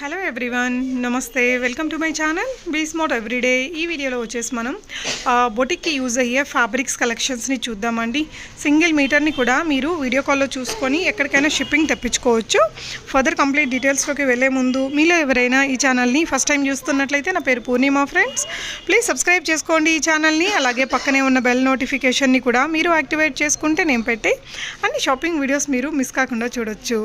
Hello everyone నమస్తే welcome to my channel be smart everyday ఈ వీడియోలో వచ్చేసి మనం బొటిక్కి యూజ్ అయ్యే ఫ్యాబ్రిక్స్ కలెక్షన్స్ని చూద్దామండి. సింగిల్ మీటర్ని కూడా మీరు వీడియో కాల్లో చూసుకొని ఎక్కడికైనా షిప్పింగ్ తెప్పించుకోవచ్చు. ఫర్దర్ కంప్లీట్ డీటెయిల్స్లోకి వెళ్ళే ముందు మీలో ఎవరైనా ఈ ఛానల్ని ఫస్ట్ టైం చూస్తున్నట్లయితే నా పేరు పూర్ణిమ ఫ్రెండ్స్ ప్లీజ్ సబ్స్క్రైబ్ చేసుకోండి ఈ ఛానల్ని అలాగే పక్కనే ఉన్న బెల్ నోటిఫికేషన్ని కూడా మీరు యాక్టివేట్ చేసుకుంటే నేను పెట్టే అన్ని షాపింగ్ వీడియోస్ మీరు మిస్ కాకుండా చూడొచ్చు.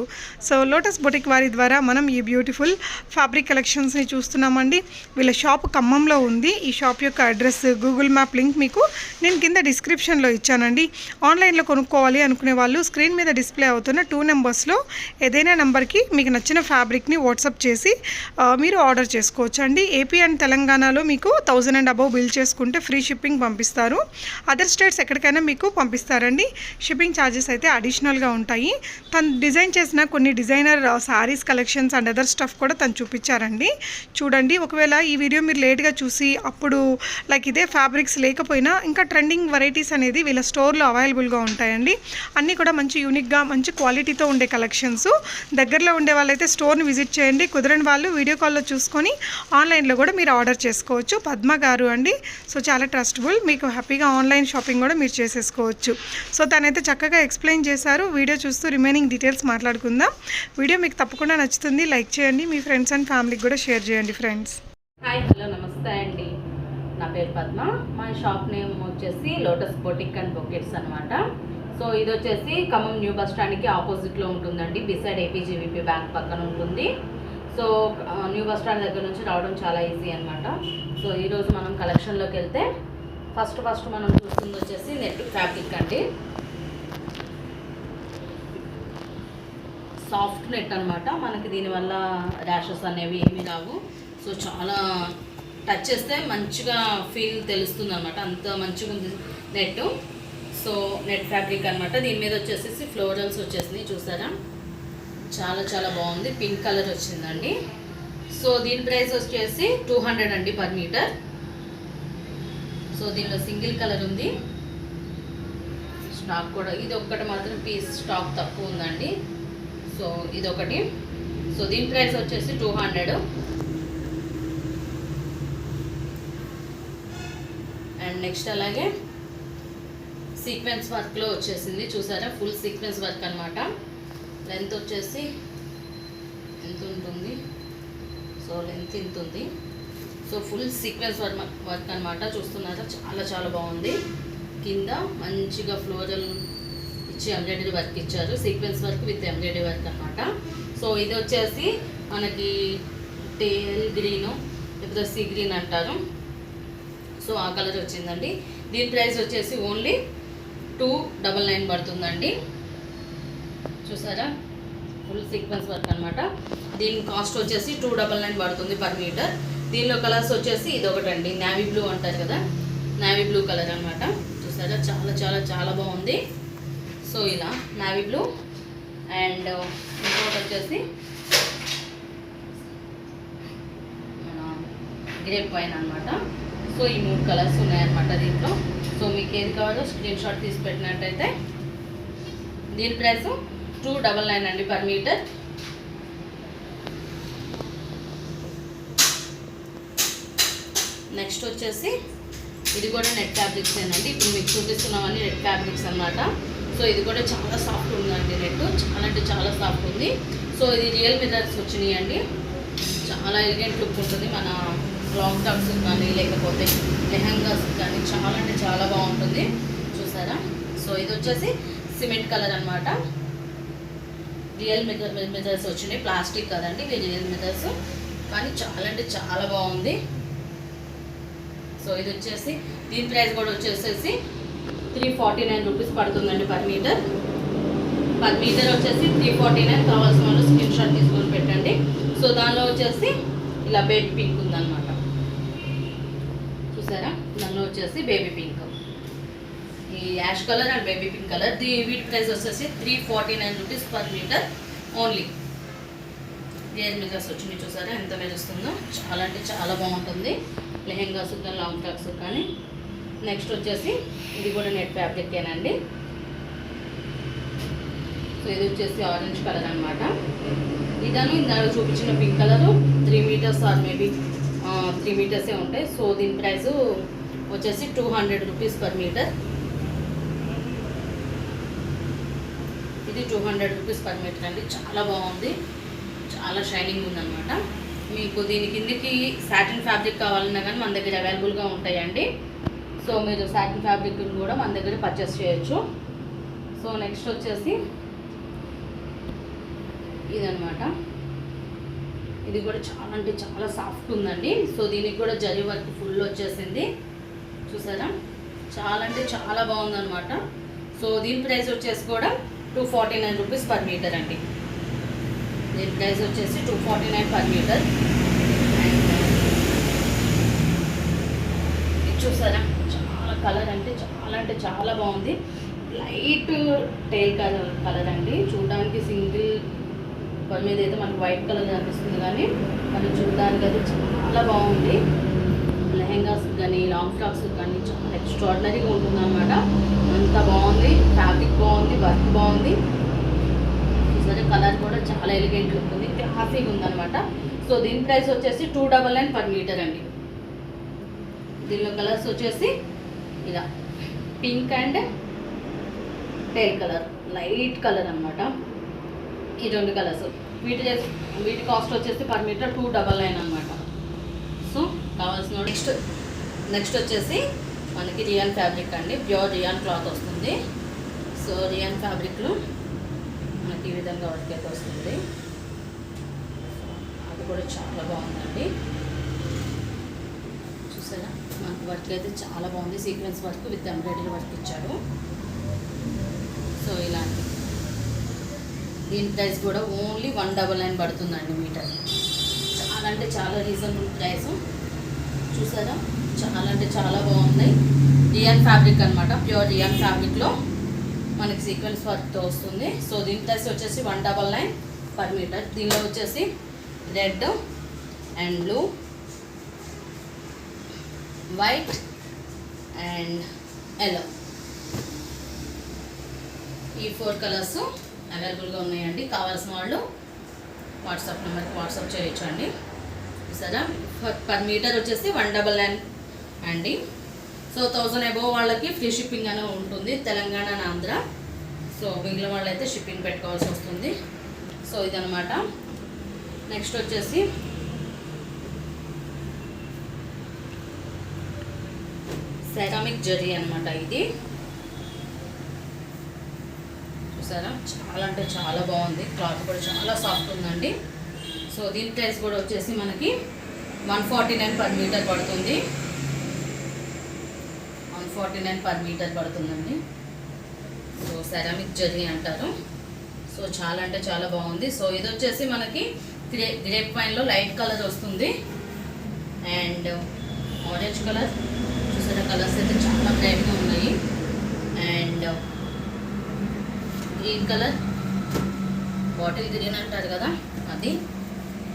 సో లోటస్ బొటిక్ వారి ద్వారా మనం ఈ బ్యూటిఫుల్ ఫ్యాబ్రిక్ కలెక్షన్స్ని చూస్తున్నామండి. వీళ్ళ షాప్ ఖమ్మంలో ఉంది. ఈ షాప్ యొక్క అడ్రస్ గూగుల్ మ్యాప్ లింక్ మీకు నేను కింద డిస్క్రిప్షన్లో ఇచ్చానండి. ఆన్లైన్లో కొనుక్కోవాలి అనుకునే వాళ్ళు స్క్రీన్ మీద డిస్ప్లే అవుతున్న టూ నెంబర్స్లో ఏదైనా నెంబర్కి మీకు నచ్చిన ఫ్యాబ్రిక్ని వాట్సాప్ చేసి మీరు ఆర్డర్ చేసుకోవచ్చు అండి ఏపీ అండ్ తెలంగాణలో మీకు థౌజండ్ అండ్ అబవ్ బిల్ చేసుకుంటే ఫ్రీ షిప్పింగ్ పంపిస్తారు. అదర్ స్టేట్స్ ఎక్కడికైనా మీకు పంపిస్తారండి. షిప్పింగ్ ఛార్జెస్ అయితే అడిషనల్గా ఉంటాయి. తను డిజైన్ చేసిన కొన్ని designer saris collections and other stuff కూడా కూడా తను చూపించారండి. చూడండి ఒకవేళ ఈ వీడియో మీరు లేట్గా చూసి అప్పుడు లైక్ ఇదే ఫ్యాబ్రిక్స్ లేకపోయినా ఇంకా ట్రెండింగ్ వెరైటీస్ అనేది వీళ్ళ స్టోర్లో అవైలబుల్గా ఉంటాయండి. అన్నీ కూడా మంచి యూనిక్గా మంచి క్వాలిటీతో ఉండే కలెక్షన్స్. దగ్గరలో ఉండే వాళ్ళైతే స్టోర్ని విజిట్ చేయండి. కుదరని వాళ్ళు వీడియో కాల్లో చూసుకొని ఆన్లైన్లో కూడా మీరు ఆర్డర్ చేసుకోవచ్చు. పద్మ గారు అండి. సో చాలా ట్రస్టబుల్ మీకు హ్యాపీగా ఆన్లైన్ షాపింగ్ కూడా మీరు చేసేసుకోవచ్చు. సో తనైతే చక్కగా ఎక్స్ప్లెయిన్ చేశారు. వీడియో చూస్తూ రిమైనింగ్ డీటెయిల్స్ మాట్లాడుకుందాం. వీడియో మీకు తప్పకుండా నచ్చుతుంది. లైక్ చేయండి. మీ ఫ్రెండ్స్ అండ్ ఫ్యామిలీకి కూడా షేర్ చేయండి ఫ్రెండ్స్ హాయ్ హలో నమస్తే అండి. నా పేరు పద్మ. మా షాప్ నేమ్ వచ్చేసి లోటస్ బొటిక్ అండ్ బొకెట్స్ అనమాట సో ఇది వచ్చేసి ఖమ్మం న్యూ బస్ స్టాండ్కి ఆపోజిట్లో ఉంటుందండి. బిసైడ్ ఏపీజీవీపీ బ్యాంక్ పక్కన ఉంటుంది. సో న్యూ బస్ స్టాండ్ దగ్గర నుంచి రావడం చాలా ఈజీ అనమాట సో ఈరోజు మనం కలెక్షన్లోకి వెళ్తే ఫస్ట్ ఫస్ట్ మనం చూస్తుంది వచ్చేసి నెట్ ఫ్యాబ్రిక్ అండి. సాఫ్ట్ నెట్ అనమాట మనకి దీనివల్ల ర్యాషెస్ అనేవి ఏమీ రావు. సో చాలా టచ్ చేస్తే మంచిగా ఫీల్ తెలుస్తుంది అనమాట అంత మంచిగా ఉంది నెట్ సో నెట్ ఫ్యాబ్రిక్ అనమాట దీని మీద వచ్చేసి ఫ్లోరల్స్ వచ్చేసినాయి. చూసారా? చాలా చాలా బాగుంది. పింక్ కలర్ వచ్చిందండి. సో దీని ప్రైస్ వచ్చేసి టూ హండ్రెడ్ అండి పర్ మీటర్ సో దీనిలో సింగిల్ కలర్ ఉంది. స్టాక్ కూడా ఇది ఒక్కటి మాత్రం పీస్ స్టాక్ తక్కువ ఉందండి. సో ఇది ఒకటి సో దీని ప్రైస్ వచ్చేసి టూ హండ్రెడ్. అండ్ నెక్స్ట్ అలాగే సీక్వెన్స్ వర్క్లో వచ్చేసింది. చూసారా? ఫుల్ సీక్వెన్స్ వర్క్ అనమాట లెంత్ వచ్చేసి ఎంత ఉంటుంది సో లెంత్ ఇంత ఉంది so full sequence work work అనమాట చూస్తున్నారా? చాలా చాలా బాగుంది. కింద మంచిగా ఫ్లోరల్ ఇచ్చి ఎంబ్రాయిడరీ వర్క్ ఇచ్చారు. Sequence work with embroidery work అనమాట సో ఇది వచ్చేసి మనకి టేల్ గ్రీను లేకపోతే సీ గ్రీన్ అంటారు. సో ఆ కలర్ వచ్చిందండి. దీని ప్రైస్ వచ్చేసి ఓన్లీ టూ డబల్ నైన్ పడుతుందండి. చూసారా? ఫుల్ సీక్వెన్స్ వర్క్ అనమాట దీని కాస్ట్ వచ్చేసి టూ డబల్ నైన్ పడుతుంది పర్ మీటర్ దీనిలో కలర్స్ వచ్చేసి ఇది ఒకటండి నావీ బ్లూ అంటారు కదా? నావీ బ్లూ కలర్ అనమాట చూసారా? చాలా చాలా చాలా బాగుంది. సో ఇలా నావీ బ్లూ అండ్ ఇంకోటి వచ్చేసి మన గ్రేప్ వైన్ అనమాట సో ఈ మూడు కలర్స్ ఉన్నాయన్నమాట దీంట్లో. సో మీకు ఏది కావాలో స్క్రీన్ షాట్ తీసి పెట్టినట్టయితే దీని ప్రైస్ టూ డబల్ నైన్ అండి పర్ మీటర్ నెక్స్ట్ వచ్చేసి ఇది కూడా నెట్ ఫ్యాబ్రిక్స్ ఏనండి. ఇప్పుడు మీకు చూపిస్తున్నామని నెట్ ఫ్యాబ్రిక్స్ అనమాట సో ఇది కూడా చాలా సాఫ్ట్ ఉందండి నెట్ చాలా అంటే చాలా సాఫ్ట్ ఉంది. సో ఇది రియల్ మిరర్స్ వచ్చినాయి అండి. చాలా ఎలిగెంట్ లుక్ ఉంటుంది మన లాంగ్ టాప్స్ కానీ లేకపోతే లెహంగాస్ కానీ చాలా అంటే చాలా బాగుంటుంది. చూసారా? సో ఇది వచ్చేసి సిమెంట్ కలర్ అన్నమాట. రియల్ మిజర్ మిజర్స్ వచ్చినాయి. ప్లాస్టిక్ కదండి ఇవి రియల్ మిజర్స్ కానీ చాలా అంటే చాలా బాగుంది. సో ఇది వచ్చేసి దీని ప్రైస్ కూడా వచ్చేసేసి త్రీ ఫార్టీ నైన్ రూపీస్ పడుతుందండి పర్ మీటర్ పర్ మీటర్ వచ్చేసి త్రీ ఫార్టీ నైన్ కావాల్సిన వాళ్ళు స్క్రీన్ షాట్ తీసుకొని పెట్టండి. సో దానిలో వచ్చేసి ఇలా బేబీ పింక్ ఉందన్నమాట. చూసారా? దానిలో వచ్చేసి బేబీ పింక్ ఈ ash colour and baby pink colour. దీ వీటి ప్రైస్ వచ్చేసి three forty nine rupees per metre only real metres వచ్చినాయి చూసారా? ఎంత మెరుస్తుందో చాలా అంటే చాలా బాగుంటుంది. లెహెంగాస్ కానీ లాంగ్ ఫ్రాక్స్ కానీ. నెక్స్ట్ వచ్చేసి ఇది కూడా నెట్ ఫ్యాబ్రికేనండి సో ఇది వచ్చేసి ఆరెంజ్ కలర్ అనమాట ఇదను ఇందాక చూపించిన pink colour three metres or maybe three మీటర్సే ఉంటాయి. సో దీని ప్రైస్ వచ్చేసి two hundred rupees per metre ఇది two hundred rupees per metre అండి. చాలా బాగుంది. చాలా షైనింగ్ ఉందన్నమాట. మీకు దీని కిందకి సాటిన్ ఫ్యాబ్రిక్ కావాలన్నా కానీ మన దగ్గర అవైలబుల్గా ఉంటాయండి. సో మీరు సాటిన్ ఫ్యాబ్రిక్ కూడా మన దగ్గర పర్చేస్ చేయొచ్చు. సో నెక్స్ట్ వచ్చేసి ఇదనమాట ఇది కూడా చాలా అంటే చాలా సాఫ్ట్ ఉందండి. సో దీనికి కూడా జరి వర్క్ ఫుల్ వచ్చేసింది. చూసారా? చాలా అంటే చాలా బాగుందనమాట సో దీని ప్రైస్ వచ్చేసి కూడా two forty nine rupees per metre అండి. దీని ప్రైస్ వచ్చేసి two forty nine per metre ఇది చూసారా? కలర్ అంటే చాలా అంటే చాలా బాగుంది. లైట్ టైల్ కలర్ కలర్ అండి. చూడడానికి సింగిల్ పని మీద అయితే మనకు వైట్ కలర్ కనిపిస్తుంది కానీ మనం చూడడానికి అయితే చాలా బాగుంది. లెహెంగాస్ కానీ లాంగ్ ఫ్రాక్స్ కానీ చాలా ఎక్స్ట్రాడినరీగా ఉంటుంది అనమాట అంత బాగుంది. ఫ్యాబ్రిక్ బాగుంది. వర్క్ బాగుంది. సరే కలర్ కూడా చాలా ఎలిగెంట్ ఉంటుంది క్లాసీగా ఉందనమాట సో దీని ప్రైస్ వచ్చేసి two double nine per metre అండి. దీనిలో కలర్స్ వచ్చేసి ఇలా pink and teal colour light colour అన్నమాట. ఈ రెండు కలర్స్. వీటి వీటి కాస్ట్ వచ్చేసి per metre two double nine అనమాట సో కావాల్సిన నెక్స్ట్. నెక్స్ట్ వచ్చేసి మనకి రియాన్ ఫ్యాబ్రిక్ అండి. ప్యూర్ రియాన్ క్లాత్ వస్తుంది. సో రియాన్ ఫ్యాబ్రిక్లో మనకి ఈ విధంగా వర్క్ అయితే వస్తుంది. అది కూడా చాలా బాగుందండి. మనకి వర్క్ అయితే చాలా బాగుంది. Sequence work with embroidery work ఇచ్చాడు సో ఇలాంటి దీని ప్రైస్ కూడా ఓన్లీ వన్ డబల్ నైన్ పడుతుందండి మీటర్. చాలా అంటే చాలా రీజనబుల్ ప్రైస్. చూసారా? చాలా అంటే చాలా బాగుంది రియన్ ఫ్యాబ్రిక్ అనమాట ప్యూర్ రియాన్ ఫ్యాబ్రిక్లో మనకి సీక్వెన్స్ వర్క్తో వస్తుంది. సో దీని ప్రైస్ వచ్చేసి one double nine per metre. దీనిలో వచ్చేసి red and blue white and yellow ఈ ఫోర్ కలర్స్ అవైలబుల్గా ఉన్నాయండి. కావాల్సిన వాళ్ళు వాట్సాప్ నెంబర్కి వాట్సాప్ చేయొచ్చు అండి. సరే పర్ మీటర్ వచ్చేసి వన్ డబల్ నైన్ అండి. సో థౌజండ్ అబోవ్ వాళ్ళకి ఫ్రీ షిప్పింగ్ అనే ఉంటుంది. తెలంగాణ ఆంధ్ర. సో మిగిలిన వాళ్ళైతే షిప్పింగ్ పెట్టుకోవాల్సి వస్తుంది. సో ఇదనమాట నెక్స్ట్ వచ్చేసి సెరామిక్ జరీ అనమాట ఇది. చూసారా? చాలా అంటే చాలా బాగుంది. క్లాత్ కూడా చాలా సాఫ్ట్ ఉందండి. సో దీని ప్రైస్ కూడా వచ్చేసి మనకి one forty nine per metre పడుతుంది. One forty nine per metre పడుతుందండి. సో సెరామిక్ జరీ అంటారు. సో చాలా అంటే చాలా బాగుంది. సో ఇది వచ్చేసి మనకి గ్రే గ్రేప్ వైన్లో లైట్ కలర్ వస్తుంది. అండ్ ఆరెంజ్ కలర్ కలర్స్ అయితే చాలా బ్రైట్గా ఉన్నాయి. And green colour bottle green అంటారు కదా అది.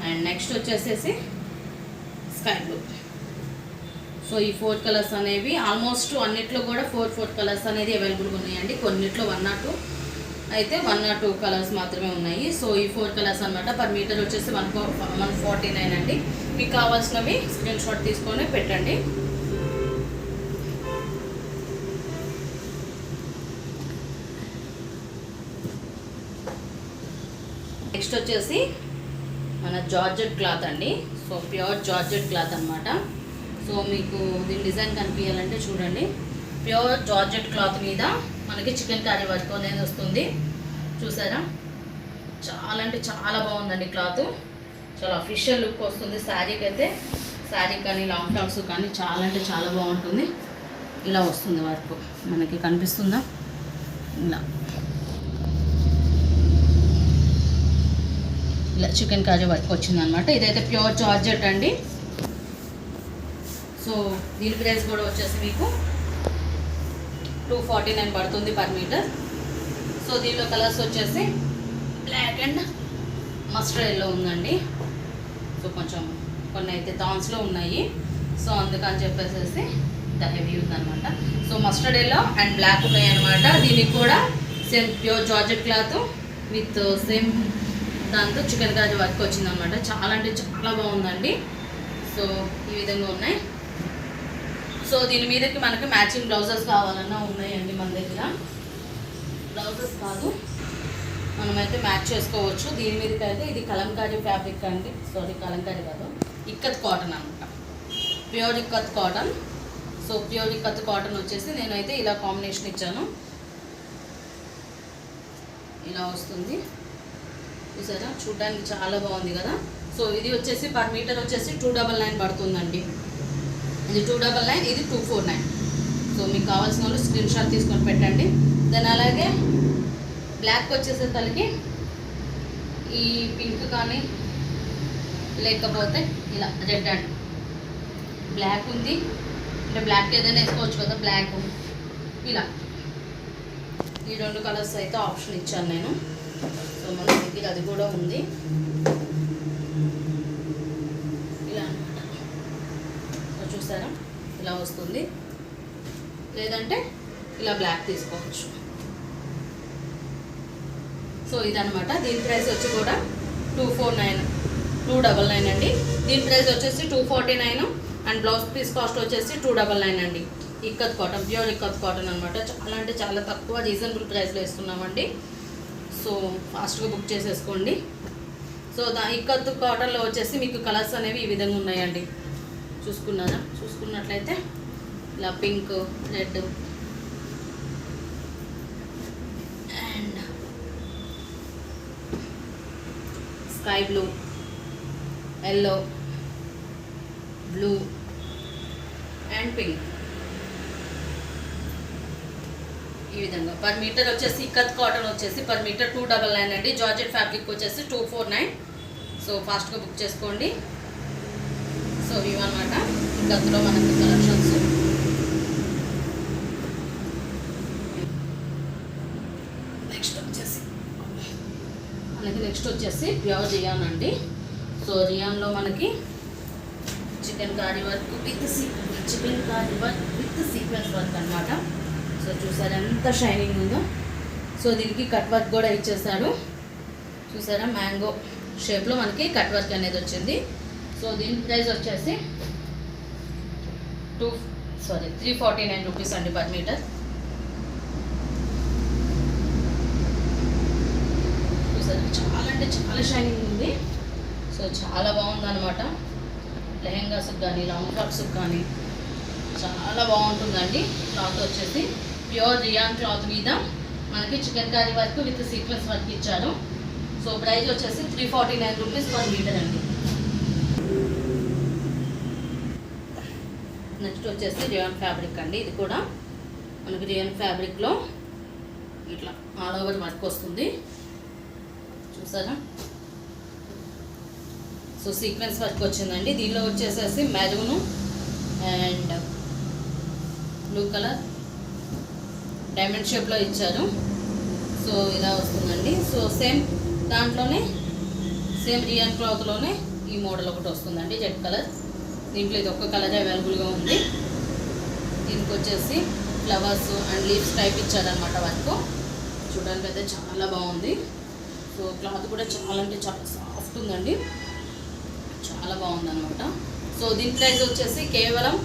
అండ్ నెక్స్ట్ వచ్చేసేసి స్కై బ్లూ. సో ఈ ఫోర్ కలర్స్ అనేవి ఆల్మోస్ట్ అన్నిట్లో కూడా ఫోర్ ఫోర్ కలర్స్ అనేది అవైలబుల్గా ఉన్నాయండి. కొన్నిట్లో వన్ నాట్ టూ. అయితే వన్ నాట్ టూ కలర్స్ మాత్రమే ఉన్నాయి. సో ఈ ఫోర్ కలర్స్ అనమాట పర్ మీటర్ వచ్చేసి వన్ వన్ ఫార్టీ నైన్ అండి. మీకు కావాల్సినవి స్క్రీన్ షాట్ తీసుకొని పెట్టండి. నెక్స్ట్ వచ్చేసి మన జార్జెట్ క్లాత్ అండి. సో ప్యూర్ జార్జెట్ క్లాత్ అన్నమాట. సో మీకు దీని డిజైన్ కనిపించాలంటే చూడండి. ప్యూర్ జార్జెట్ క్లాత్ మీద మనకి చికెన్ కర్రీ వర్క్ అనేది వస్తుంది. చూసారా? చాలా అంటే చాలా బాగుందండి క్లాత్. చాలా అఫీషియల్ లుక్ వస్తుంది శారీకి అయితే శారీ కానీ లాంగ్ టాప్స్ కానీ చాలా అంటే చాలా బాగుంటుంది. ఇలా వస్తుంది వర్క్. మనకి కనిపిస్తుందా? ఇలా. ఇలా చికెన్ కాజా వర్క్ వచ్చిందనమాట. ఇదైతే ప్యూర్ జార్జెట్ అండి. సో దీని ప్రైస్ కూడా వచ్చేసి మీకు టూ ఫార్టీ నైన్ పడుతుంది పర్ మీటర్. సో దీనిలో కలర్స్ వచ్చేసి బ్లాక్ అండ్ మస్టర్డ్ ఎల్లో ఉందండి. సో కొంచెం కొన్ని అయితే థాన్స్లో ఉన్నాయి. సో అందుకని చెప్పేసి ద హెవీ ఉందనమాట. So mustard yellow and black ఉన్నాయి అనమాట దీనికి కూడా same pure georgette cloth with same దాంతో చికెన్ గాజు వర్క్ వచ్చిందనమాట చాలా అంటే చాలా బాగుందండి. సో ఈ విధంగా ఉన్నాయి. సో దీని మీదకి మనకి మ్యాచింగ్ బ్లౌజెస్ కావాలన్నా ఉన్నాయండి మన దగ్గర. బ్లౌజెస్ కాదు. మనమైతే మ్యాచ్ చేసుకోవచ్చు. దీని మీదకి అయితే ఇది కలంకారీ ఫ్యాబ్రిక్ అండి. సారీ కలంకారీ కాదు. ఇక్కత్ కాటన్ అనమాట pure ikkat cotton. So pure ikkat cotton వచ్చేసి నేనైతే ఇలా కాంబినేషన్ ఇచ్చాను. ఇలా వస్తుంది. చూసారా? చూడడానికి చాలా బాగుంది కదా? సో ఇది వచ్చేసి పర్ మీటర్ వచ్చేసి టూ డబల్ నైన్ పడుతుందండి. ఇది టూ డబల్ నైన్ ఇది టూ ఫోర్ నైన్ సో మీకు కావాల్సిన వాళ్ళు స్క్రీన్ షాట్ తీసుకొని పెట్టండి. దెన్ అలాగే బ్లాక్ వచ్చేసే తలకి ఈ పింక్ కానీ లేకపోతే ఇలా రెడ్ అండ్ బ్లాక్ ఉంది. అంటే బ్లాక్ ఏదైనా వేసుకోవచ్చు కదా బ్లాక్ ఇలా. ఈ రెండు కలర్స్ అయితే ఆప్షన్ ఇచ్చాను నేను. సో మన దగ్గర అది కూడా ఉంది. ఇలా. అనమాట సో చూసారా? ఇలా వస్తుంది. లేదంటే ఇలా బ్లాక్ తీసుకోవచ్చు. సో ఇదనమాట దీని ప్రైస్ వచ్చి కూడా two four nine two double nine అండి. దీని ప్రైస్ వచ్చేసి two forty nine and blouse piece cost వచ్చేసి టూ డబల్ నైన్ అండి. Ikkat cotton pure ikkat cotton అనమాట చాలా అంటే చాలా తక్కువ రీజనబుల్ ప్రైస్లో ఇస్తున్నామండి. సో ఫాస్ట్గా బుక్ చేసేసుకోండి. సో దా ఇక్కత్ కాటన్లో వచ్చేసి మీకు కలర్స్ అనేవి ఈ విధంగా ఉన్నాయండి. చూసుకున్నారా? చూసుకున్నట్లయితే ఇలా pink red and sky blue yellow blue and pink. ఈ విధంగా. పర్ మీటర్ వచ్చేసి ఇక్కత్ కాటన్ వచ్చేసి per metre two double nine అండి. జార్జెట్ ఫ్యాబ్రిక్ వచ్చేసి టూ ఫోర్ నైన్ సో ఫాస్ట్గా బుక్ చేసుకోండి. సో ఇవన్నమాట ఇక్కత్లో మనకి కలెక్షన్స్ నెక్స్ట్ వచ్చేసి. మనకి నెక్స్ట్ వచ్చేసి ప్యూర్ రియాన్ అండి. సో రియాన్లో మనకి chikankari work with chikankari work with sequence work అనమాట సో చూసారా ఎంత షైనింగ్ ఉందో. సో దీనికి కట్ వర్క్ కూడా ఇచ్చేసాడు చూసారా మ్యాంగో షేప్లో మనకి కట్ వర్క్ అనేది వచ్చింది. సో దీని ప్రైస్ వచ్చేసి two sorry three forty nine rupees అండి పర్ మీటర్ చూసారా చాలా అంటే చాలా షైనింగ్ ఉంది. సో చాలా బాగుందన్నమాట. లెహెంగాస్కి కానీ లాంగ్ ఫ్రాక్స్కి కానీ చాలా బాగుంటుందండి. క్లాత్ వచ్చేసి ప్యూర్ రియాన్ క్లాత్ మీద మనకి chikankari work with sequence work ఇచ్చారు. సో ప్రైస్ వచ్చేసి three forty nine rupees per metre అండి. నెక్స్ట్ వచ్చేసి రియాన్ ఫ్యాబ్రిక్ అండి. ఇది కూడా మనకి రియాన్ ఫ్యాబ్రిక్లో ఇట్లా ఆల్ ఓవర్ వర్క్ వస్తుంది. చూసారా? సో సీక్వెన్స్ వర్క్ వచ్చిందండి. దీనిలో వచ్చేసేసి maroon and blue colour diamond షేప్లో ఇచ్చారు. సో ఇలా వస్తుందండి. సో సేమ్ దాంట్లోనే సేమ్ రియన్ క్లాత్లోనే ఈ మోడల్ ఒకటి వస్తుందండి రెడ్ కలర్. దీంట్లో ఇది ఒక్క కలర్ అవైలబుల్గా ఉంది. దీనికి వచ్చేసి ఫ్లవర్స్ అండ్ లీవ్స్ టైప్ ఇచ్చారనమాట వర్క్. చూడడానికి అయితే చాలా బాగుంది. సో క్లాత్ కూడా చాలా అంటే చాలా సాఫ్ట్ ఉందండి. చాలా బాగుందన్నమాట. సో దీని ప్రైస్ వచ్చేసి కేవలం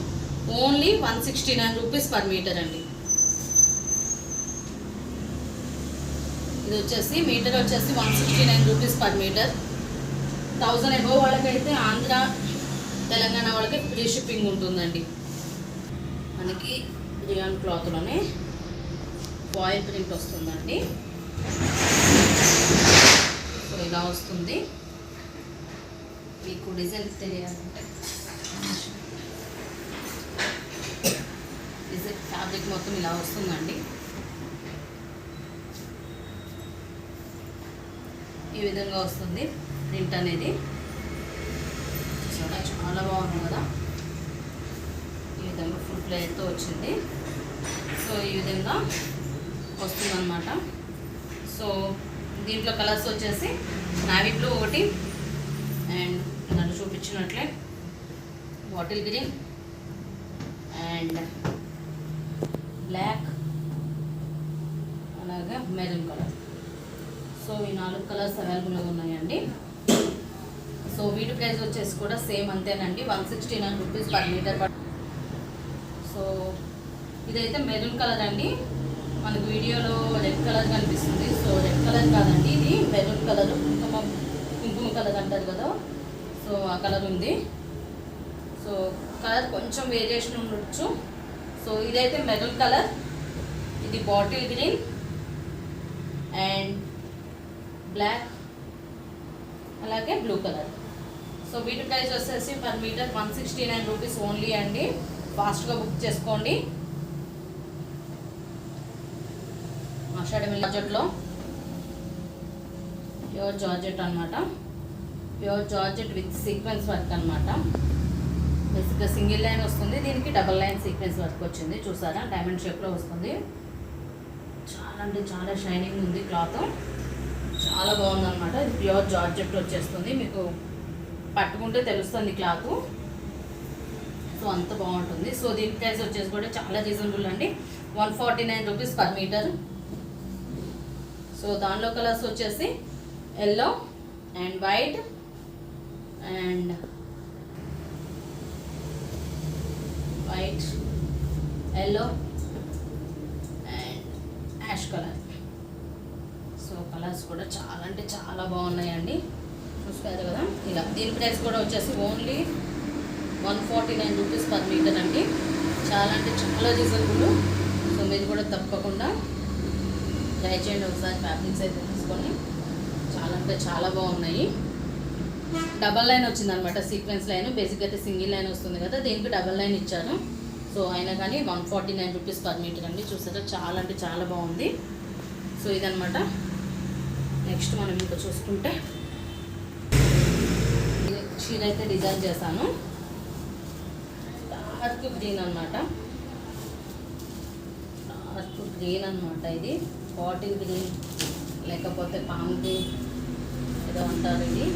only one sixty nine rupees per metre అండి. ఇది వచ్చేసి మీటర్ వచ్చేసి one sixty nine rupees per metre thousand above వాళ్ళకైతే ఆంధ్ర తెలంగాణ వాళ్ళకి ఫ్రీ షిప్పింగ్ ఉంటుందండి. మనకి రియాన్ క్లాత్లోనే ఫాయిల్ ప్రింట్ వస్తుందండి. సో ఇలా వస్తుంది. మీకు డిజైన్ తెలియాలంటే డిజైన్ ఫ్యాబ్రిక్ మొత్తం ఇలా వస్తుందండి. ఈ విధంగా వస్తుంది ప్రింట్ అనేది. చూసారా చాలా బాగుంది కదా? ఈ విధంగా ఫుల్ ప్లేట్తో వచ్చింది. సో ఈ విధంగా వస్తుందన్నమాట. సో దీంట్లో కలర్స్ వచ్చేసి నావీ బ్లూ ఒకటి అండ్ నన్ను చూపించినట్లే బాటిల్ గ్రీన్ అండ్ బ్లాక్ అలాగే మెరూన్ కలర్ సో ఈ నాలుగు కలర్స్ అవైలబుల్గా ఉన్నాయండి. సో వీటి ప్రైస్ వచ్చేసి కూడా సేమ్ అంతేనండి. One sixty nine rupees per metre పడ్ సో ఇదైతే మెరూన్ కలర్ అండి. మనకు వీడియోలో రెడ్ కలర్ కనిపిస్తుంది. సో రెడ్ కలర్ కాదండి. ఇది మెరూన్ కలర్. కుంకుమ కుంకుమ కలర్ అంటారు కదా. సో ఆ కలర్ ఉంది. సో కలర్ కొంచెం వేరియేషన్ ఉండొచ్చు. సో ఇదైతే మెరూన్ కలర్. ఇది బాటిల్ గ్రీన్. అండ్ బ్లాక్ అలాగే బ్లూ కలర్ సో వీటి ప్రైస్ వచ్చేసి per metre one sixty nine rupees only అండి ఫాస్ట్గా బుక్ చేసుకోండి. ఆషాఢ జార్జెట్లో. ప్యూర్ జార్జెట్ అనమాట pure georgette with sequence work అనమాట బేసిక్గా సింగిల్ లైన్ వస్తుంది. దీనికి డబల్ లైన్ సీక్వెన్స్ వర్క్ వచ్చింది. చూసారా? డైమండ్ షేప్లో వస్తుంది. చాలా అంటే చాలా షైనింగ్ ఉంది క్లాత్ చాలా బాగుంది అనమాట ఇది ప్యూర్ జార్జెట్ వచ్చేస్తుంది. మీకు పట్టుకుంటే తెలుస్తుంది క్లాత్. సో అంత బాగుంటుంది. సో దీని ప్రైస్ వచ్చేసి కూడా చాలా రీజనబుల్ అండి. One forty nine rupees per metre. So దానిలో కలర్స్ వచ్చేసి yellow and white and white yellow and ash colour so colours కూడా చాలా అంటే చాలా బాగున్నాయండి. చూసుకోవాలి కదా? ఇలా దీని ప్రైస్ కూడా వచ్చేసి only one forty nine rupees per metre అండి. చాలా అంటే చాలా రీజనబుల్ సో మీరు కూడా తప్పకుండా ట్రై చేయండి ఒకసారి ఫ్యాబ్రిక్స్ అయితే తీసుకొని. చాలా అంటే చాలా బాగున్నాయి. డబల్ లైన్ వచ్చిందనమాట సీక్వెన్స్ లైన్ బేసిక్ అయితే సింగిల్ లైన్ వస్తుంది కదా దీనికి డబల్ లైన్ ఇచ్చారు సో అయినా కానీ one forty nine rupees per metre అండి. చూసారా? చాలా అంటే చాలా బాగుంది. సో ఇదనమాట నెక్స్ట్ మనం ఇంకా చూసుకుంటే చీర అయితే డిజైన్ చేశాను. డార్క్ గ్రీన్ అనమాట డార్క్ గ్రీన్ అనమాట ఇది. బాటిల్ గ్రీన్ లేకపోతే పామ్ గ్రీన్ ఏదో అంటారు ఇది.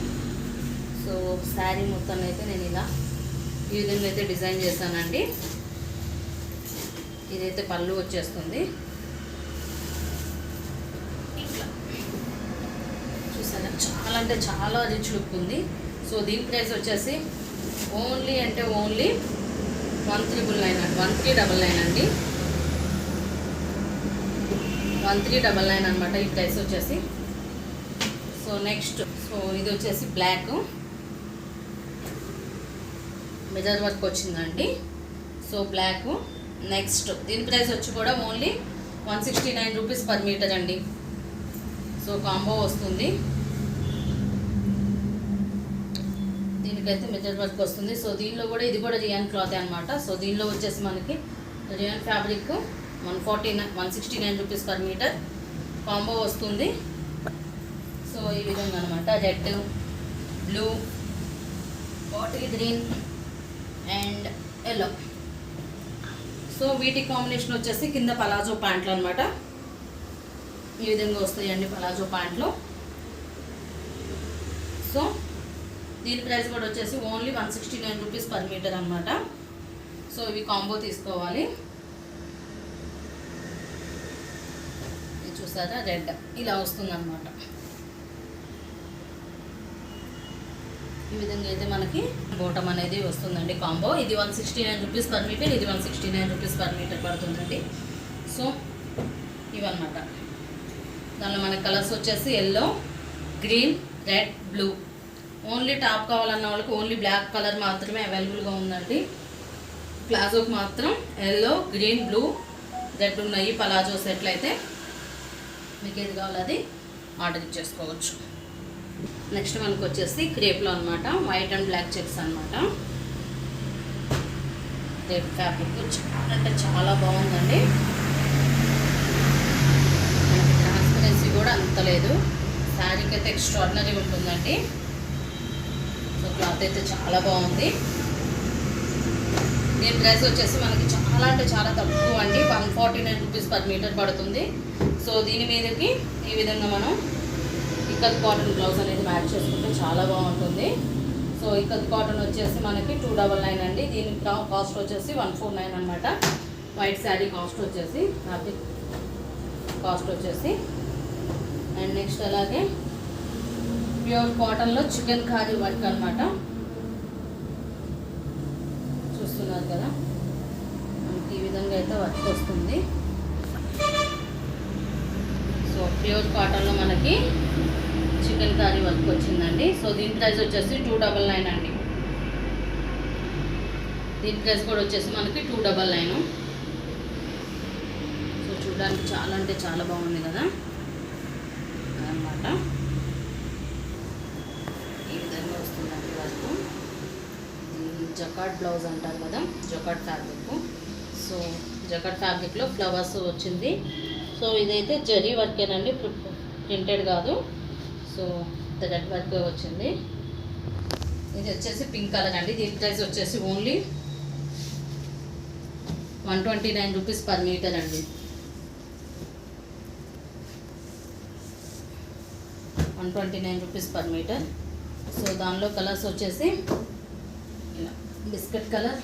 సో శారీ మొత్తం అయితే నేను ఇలా ఈ విధంగా అయితే డిజైన్ చేశానండి. ఇదైతే పళ్ళు వచ్చేస్తుంది ఇట్లా చూసారా చాలా అంటే చాలా రిచ్ లుక్ ఉంది సో దీని ప్రైస్ వచ్చేసి ఓన్లీ అంటే ఓన్లీ వన్ త్రిబుల్ నైన్ అండి. వన్ త్రీ డబల్ నైన్ అండి. వన్ త్రీ డబల్ నైన్ అనమాట ఈ ప్రైస్ వచ్చేసి. సో నెక్స్ట్ సో ఇది వచ్చేసి బ్లాక్. మిర్రర్ వర్క్ వచ్చిందండి. So black. నెక్స్ట్ దీని ప్రైస్ వచ్చి కూడా only one sixty nine rupees per metre అండి. సో కాంబో వస్తుంది. దీనికైతే మిర్రర్ వర్క్ వస్తుంది. సో దీనిలో కూడా ఇది కూడా రియాన్ క్లాత్ అనమాట సో దీనిలో వచ్చేసి మనకి rayon fabric one forty nine one sixty nine rupees per metre combo వస్తుంది. సో ఈ విధంగా అనమాట red blue bottle green and yellow so వీటి కాంబినేషన్ వచ్చేసి కింద పలాజో ప్యాంట్లు అనమాట ఈ విధంగా వస్తాయండి పలాజో ప్యాంట్లు. సో దీని ప్రైస్ కూడా వచ్చేసి only one sixty nine rupees per metre అనమాట సో ఇవి కాంబో తీసుకోవాలి. ఇది చూసారా? రెడ్. ఇలా వస్తుందన్నమాట. ఈ విధంగా అయితే మనకి బోటం అనేది వస్తుందండి కాంబో. ఇది one sixty nine rupees per metre ఇది one sixty nine rupees per metre పడుతుందండి. సో ఇవన్నమాట. దానిలో మన కలర్స్ వచ్చేసి yellow green red blue. Only top కావాలన్న వాళ్ళకి ఓన్లీ బ్లాక్ కలర్ మాత్రమే అవైలబుల్గా ఉందండి. ప్లాజోకి మాత్రం ఎల్లో గ్రీన్ బ్లూ రెడ్ ఉన్నాయి. పలాజో సెట్లు అయితే మీకు ఏది కావాలో అది ఆర్డర్ ఇచ్చేసుకోవచ్చు. నెక్స్ట్ మనకు వచ్చేసి క్రేప్లో అనమాట వైట్ అండ్ బ్లాక్ చెక్స్ అనమాట క్రేప్ ఫ్యాబ్రిక్ చాలా అంటే చాలా బాగుందండి. మనకి ట్రాన్స్పరెన్సీ కూడా అంత లేదు. శారీకి అయితే ఎక్స్ట్రాడినరీ ఉంటుందండి. క్లాత్ అయితే చాలా బాగుంది. దీని ప్రైస్ వచ్చేసి మనకి చాలా అంటే చాలా తక్కువ అండి. One forty nine rupees per metre పడుతుంది. సో దీని మీదకి ఈ విధంగా మనం ఇక్కత్ కాటన్ బ్లౌజ్ అనేది మ్యాచ్ చేసుకుంటే చాలా బాగుంటుంది. సో ఇక్కత్ కాటన్ వచ్చేసి మనకి టూ డబల్ నైన్ అండి. దీని కాస్ట్ వచ్చేసి వన్ ఫోర్ నైన్ అనమాట వైట్ శారీ కాస్ట్ వచ్చేసి కాస్ట్ వచ్చేసి. అండ్ నెక్స్ట్ అలాగే ప్యూర్ కాటన్లో చికెన్ కారీ వర్క్ అనమాట చూస్తున్నారు కదా. మనకి ఈ విధంగా అయితే వర్క్ వస్తుంది. సో ప్యూర్ కాటన్లో మనకి చికెన్ కర్రీ వర్క్ వచ్చిందండి. సో దీని ప్రైస్ వచ్చేసి టూ డబల్ నైన్ అండి. దీని ప్రైస్ కూడా వచ్చేసి మనకి టూ డబల్ నైన్. సో చూడడానికి చాలా అంటే చాలా బాగుంది కదా. అదనమాట ఈ విధంగా వస్తుందండి వర్క్ ఇది జకాట్ బ్లౌజ్ అంటారు కదా జకాట్ ఫ్యాబ్రిక్ సో జకాట్ ఫ్యాబ్రిక్లో ఫ్లవర్స్ వచ్చింది. సో ఇదైతే జరీ వర్కేనండి ప్రింటెడ్ కాదు. సో థ్రెడ్ వర్క్ వచ్చింది. ఇది వచ్చేసి పింక్ కలర్ అండి. దీని ప్రైస్ వచ్చేసి only one twenty nine rupees per metre అండి. One twenty nine rupees per metre so దానిలో కలర్స్ వచ్చేసి బిస్కెట్ కలర్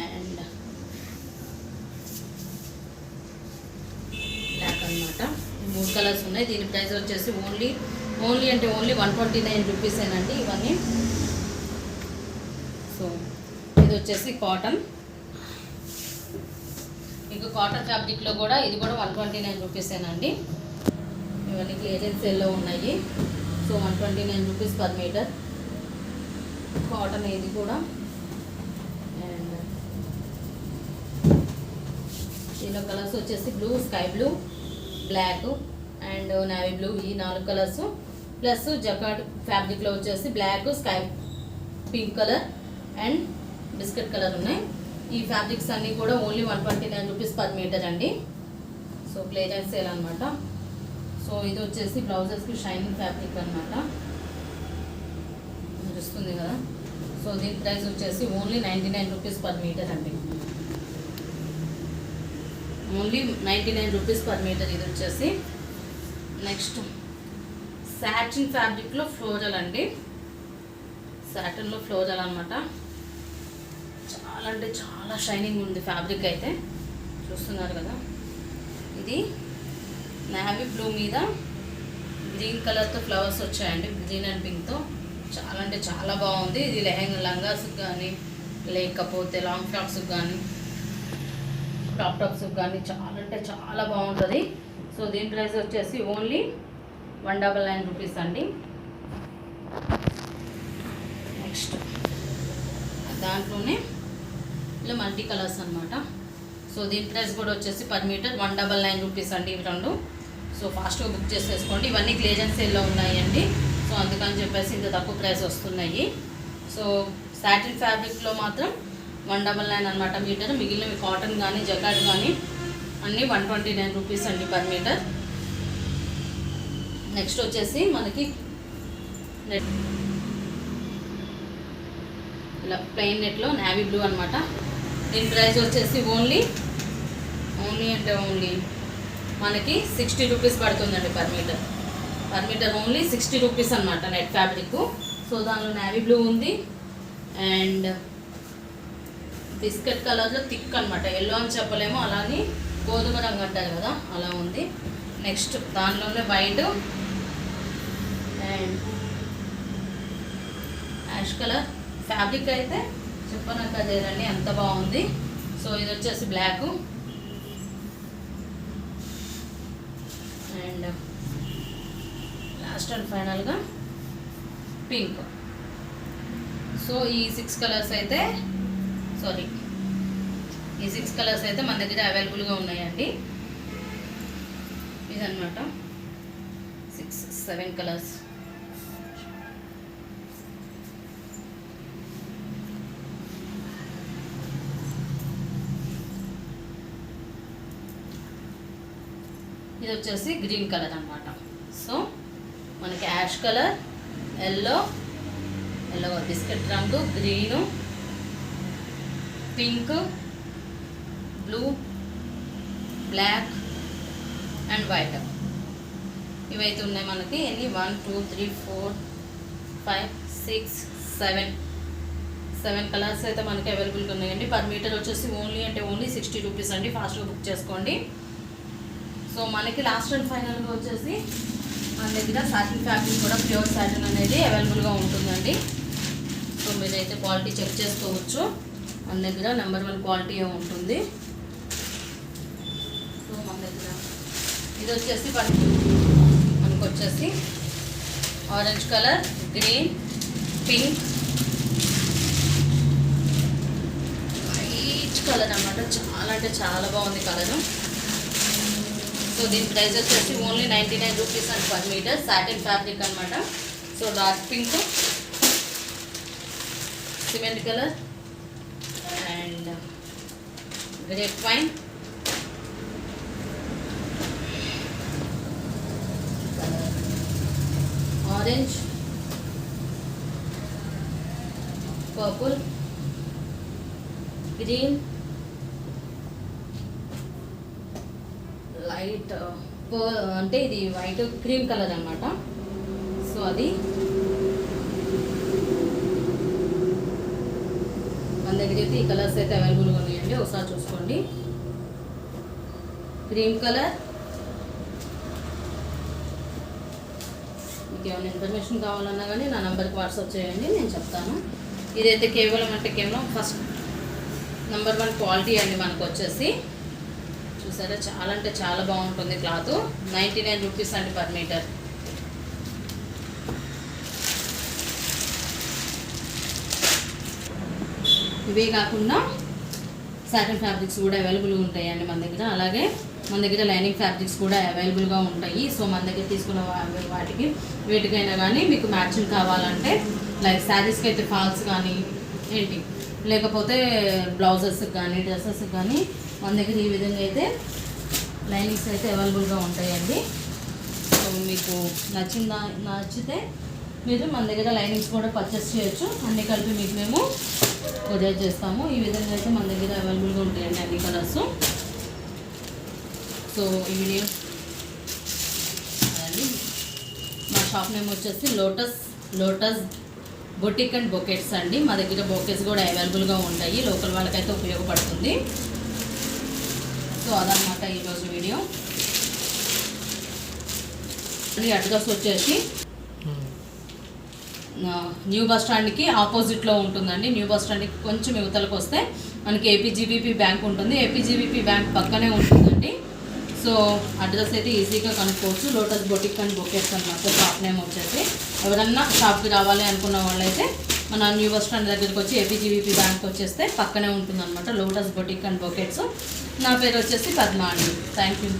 అండ్ బ్లాక్ అనమాట మూడు కలర్స్ ఉన్నాయి. దీని ప్రైస్ వచ్చేసి ఓన్లీ ఓన్లీ అంటే ఓన్లీ వన్ ట్వంటీ నైన్ రూపీసేనండి ఇవన్నీ. సో ఇది వచ్చేసి కాటన్ మీకు కాటన్ ఫ్యాబ్రిక్లో కూడా ఇది కూడా వన్ ట్వంటీ నైన్ రూపీసేనండి ఇవన్నీ క్లియరెన్స్ సేల్లో ఉన్నాయి. So one twenty nine rupees per metre cotton ఇది కూడా. అండ్ దీనిలో కలర్స్ వచ్చేసి blue sky blue black and navy blue ఈ నాలుగు కలర్స్ ప్లస్ జకాట్ ఫ్యాబ్రిక్లో వచ్చేసి black sky pink colour and biscuit colour ఉన్నాయి. ఈ ఫ్యాబ్రిక్స్ అన్నీ కూడా only one twenty nine rupees per metre అండి. సో క్లియరెన్స్ సేల్ అనమాట సో ఇది వచ్చేసి బ్లౌజెస్కి షైనింగ్ ఫ్యాబ్రిక్ అనమాట వస్తుంది కదా. సో దీని ప్రైస్ వచ్చేసి only ninety nine rupees per metre అండి. Only ninety nine rupees per metre ఇది వచ్చేసి. నెక్స్ట్ శాటిన్ ఫ్యాబ్రిక్లో ఫ్లోరల్ అండి. శాటిన్లో ఫ్లోరల్ అనమాట చాలా అంటే చాలా షైనింగ్ ఉంది ఫ్యాబ్రిక్ అయితే. చూస్తున్నారు కదా. ఇది నావీ బ్లూ మీద గ్రీన్ కలర్తో ఫ్లవర్స్ వచ్చాయండి గ్రీన్ అండ్ పింక్తో. చాలా అంటే చాలా బాగుంది. ఇది లెహంగా లంగాస్కి కానీ లేకపోతే లాంగ్ ఫ్రాక్స్కి కానీ క్రాప్ టాప్స్కి కానీ చాలా అంటే చాలా బాగుంటుంది. సో దీని ప్రైస్ వచ్చేసి only one double nine rupees అండి. నెక్స్ట్. దాంట్లోనే ఇలా మల్టీ కలర్స్ అనమాట సో దీని ప్రైస్ కూడా వచ్చేసి per metre one double nine rupees అండి ఇవి రెండు. సో ఫాస్ట్గా బుక్ చేసేసుకోండి. ఇవన్నీ క్లియరెన్స్ సేల్లో ఉన్నాయండి. సో అందుకని చెప్పేసి ఇంత తక్కువ ప్రైస్ వస్తున్నాయి. సో సాటిన్ ఫ్యాబ్రిక్లో మాత్రం వన్ డబల్ నైన్ అనమాట మీటర్. మిగిలినవి కాటన్ కానీ జకాట్ కానీ అన్నీ వన్ ట్వంటీ నైన్ రూపీస్ అండి పర్ మీటర్. నెక్స్ట్ వచ్చేసి మనకి నెట్ ఇలా ప్లెయిన్ నెట్లో నావీ బ్లూ అనమాట దీని ప్రైస్ వచ్చేసి ఓన్లీ ఓన్లీ అంటే ఓన్లీ మనకి సిక్స్టీ రూపీస్ పడుతుందండి per metre. Per metre only sixty rupees అనమాట నెట్ ఫ్యాబ్రిక్ సో దానిలో నావీ బ్లూ ఉంది. అండ్ బిస్కెట్ కలర్లో థిక్ అనమాట ఎల్లో అని చెప్పలేము అలానే గోధుమ రంగు అంటారు కదా అలా ఉంది. నెక్స్ట్ దానిలోనే white and ash colour fabric అయితే చెప్పనక్కర్లేదండి ఎంత బాగుంది. సో ఇది వచ్చేసి బ్లాక్ అండ్ లాస్ట్ అండ్ ఫైనల్గా పింక్. సో ఈ సిక్స్ కలర్స్ అయితే సారీ ఈ సిక్స్ కలర్స్ అయితే మన దగ్గర అవైలబుల్గా ఉన్నాయండి. ఇదన్నమాట. Six seven colours. ఇది వచ్చేసి గ్రీన్ కలర్ అన్నమాట. సో మనకి ash colour yellow yellow biscuit రంగు green pink blue black and white. ఇవైతే ఉన్నాయి మనకి. ఎన్ని? One two three four five six seven. Seven colours అయితే మనకి అవైలబుల్గా ఉన్నాయండి. పర్ మీటర్ వచ్చేసి ఓన్లీ అంటే ఓన్లీ సిక్స్టీ రూపీస్ అండి. ఫాస్ట్గా బుక్ చేసుకోండి. సో మనకి లాస్ట్ అండ్ ఫైనల్గా వచ్చేసి మన దగ్గర సాటిన్ ఫ్యాబ్రిక్ కూడా ప్యూర్ సాటిన్ అనేది అవైలబుల్గా ఉంటుందండి. సో మీరైతే క్వాలిటీ చెక్ చేసుకోవచ్చు. మన దగ్గర నెంబర్ వన్ క్వాలిటీ ఉంటుంది. సో మన దగ్గర ఇది వచ్చేసి మనకు వచ్చేసి orange colour green pink white colour అన్నమాట. చాలా అంటే చాలా బాగుంది కలరు. సో దీని ప్రైస్ వచ్చేసి only ninety nine rupees and per metre satin fabric అనమాట so dark pink cement colour and grape wine orange purple green white అంటే ఇది వైట్ క్రీమ్ కలర్ అనమాట సో అది మన దగ్గర అయితే ఈ కలర్స్ అయితే అవైలబుల్గా ఉన్నాయండి. ఒకసారి చూసుకోండి. Cream colour. మీకు ఏమైనా ఇన్ఫర్మేషన్ కావాలన్నా కానీ నా నెంబర్కి వాట్సాప్ చేయండి నేను చెప్తాను. ఇదైతే కేవలం అంటే కేవలం ఫస్ట్ నెంబర్ వన్ క్వాలిటీ అండి మనకు వచ్చేసి చూసారా చాలా అంటే చాలా బాగుంటుంది క్లాత్. నైంటీ నైన్ రూపీస్ అండి పర్ మీటర్. ఇవే కాకుండా సాటన్ ఫ్యాబ్రిక్స్ కూడా అవైలబుల్గా ఉంటాయండి మన దగ్గర. అలాగే మన దగ్గర లైనింగ్ ఫ్యాబ్రిక్స్ కూడా అవైలబుల్గా ఉంటాయి. సో మన దగ్గర తీసుకున్న వాటికి వీటికైనా కానీ మీకు మ్యాచింగ్ కావాలంటే లైక్ శారీస్కి అయితే ఫాల్స్ కానీ ఏంటి? లేకపోతే బ్లౌజెస్ కానీ డ్రెస్సెస్కి కానీ మన దగ్గర ఈ విధంగా అయితే లైనింగ్స్ అయితే అవైలబుల్గా ఉంటాయండి. సో మీకు నచ్చిందా నచ్చితే మీరు మన దగ్గర లైనింగ్స్ కూడా పర్చేస్ చేయొచ్చు. అన్ని కలిపి మీకు మేము కొరియర్ చేస్తాము. ఈ విధంగా అయితే మన దగ్గర అవైలబుల్గా ఉంటాయండి అన్ని కలర్స్. సో ఈ వీడియో అదండి. మా షాప్ నేమ్ వచ్చేసి lotus lotus boutique and bouquets అండి. మా దగ్గర బొకెట్స్ కూడా అవైలబుల్గా ఉంటాయి. లోకల్ వాళ్ళకైతే ఉపయోగపడుతుంది. సో అదనమాట ఈరోజు వీడియో. మళ్ళీ అడ్రస్ వచ్చేసి న్యూ బస్ స్టాండ్కి ఆపోజిట్లో ఉంటుందండి. న్యూ బస్ స్టాండ్కి కొంచెం యువతలకు వస్తే మనకి ఏపీజీబీపీ బ్యాంక్ ఉంటుంది. ఏపీజీబీపీ బ్యాంక్ పక్కనే ఉంటుందండి. సో అడ్రస్ అయితే ఈజీగా కనుక్కోవచ్చు. లోటస్ బొటిక్ అండ్ బొకెట్స్ అనమాట షాప్ నేమ్ వచ్చేసి. ఎవరన్నా షాప్కి రావాలి అనుకున్న వాళ్ళైతే మన న్యూ బస్ స్టాండ్ దగ్గరికి వచ్చి ఏపీజీవీపీ బ్యాంక్ వచ్చేస్తే పక్కనే ఉంటుందన్నమాట. లోటస్ బొటిక్ అండ్ బొకెట్స్ నా పేరు వచ్చేసి పద్మా అండి. Thank you